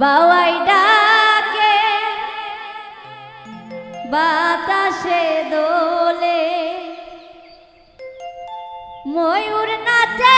বাওয়াই ডাকে বাতাসে দোলে। ময়ূর নাচে